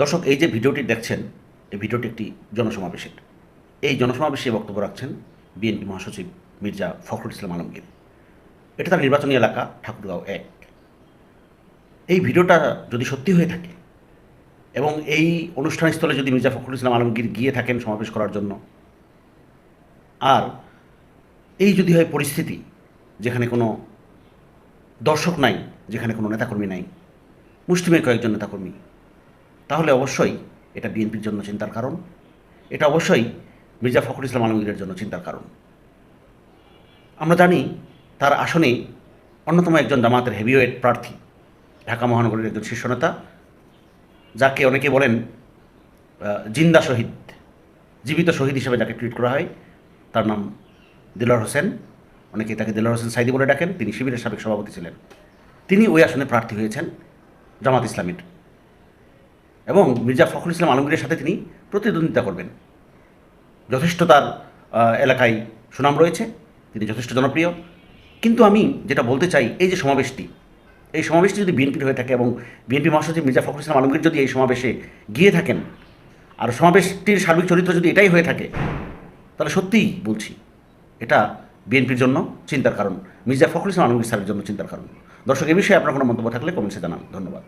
দর্শক, এই যে ভিডিওটি দেখছেন, এই ভিডিওটি একটি জনসমাবেশের। এই জনসমাবেশে বক্তব্য রাখছেন বিএনপি মহাসচিব মির্জা ফখরুল ইসলাম আলমগীর। এটা তার নির্বাচনী এলাকা, ঠাকুরগাঁও এক। এই ভিডিওটা যদি সত্যি হয়ে থাকে এবং এই অনুষ্ঠানস্থলে যদি মির্জা ফখরুল ইসলাম আলমগীর গিয়ে থাকেন সমাবেশ করার জন্য, আর এই যদি হয় পরিস্থিতি যেখানে কোনো দর্শক নাই, যেখানে কোনো নেতাকর্মী নাই মুসলিমের কয়েকজন নেতাকর্মী তাহলে অবশ্যই এটা বিএনপির জন্য চিন্তার কারণ। এটা অবশ্যই মির্জা ফখরুল ইসলাম আলমগীরের জন্য চিন্তার কারণ। আমরা জানি তার আসনে অন্যতম একজন জামাতের হেভিওয়েট প্রার্থী, ঢাকা মহানগরীর একজন শীর্ষ নেতা, যাকে অনেকে বলেন জিন্দা শহীদ, জীবিত শহীদ হিসেবে যাকে ট্রিট করা হয়, তার নাম দিলর হোসেন। অনেকে তাকে দিলর হোসেন সাইদি বলে ডাকেন, তিনি শিবিরের সাবেক সভাপতি ছিলেন। তিনি ওই আসনে প্রার্থী হয়েছেন জামাত ইসলামীর এবং মির্জা ফখরুল ইসলাম আলমগীরের সাথে তিনি প্রতিদ্বন্দ্বিতা করবেন। যথেষ্ট তার এলাকায় সুনাম রয়েছে, তিনি যথেষ্ট জনপ্রিয়। কিন্তু আমি যেটা বলতে চাই, এই যে সমাবেশটি, এই সমাবেশটি যদি বিএনপির হয়ে থাকে এবং বিএনপি মহাসচিব মির্জা ফখরুল ইসলাম আলমগীর যদি এই সমাবেশে গিয়ে থাকেন, আর সমাবেশটির সার্বিক চরিত্র যদি এটাই হয়ে থাকে, তাহলে সত্যিই বলছি, এটা বিএনপির জন্য চিন্তার কারণ, মির্জা ফখরুল ইসলাম আলমগীর স্যারের জন্য চিন্তার কারণ। দর্শক, এ বিষয়ে আপনার কোনো মন্তব্য থাকলে কমেন্টসে জানান। ধন্যবাদ।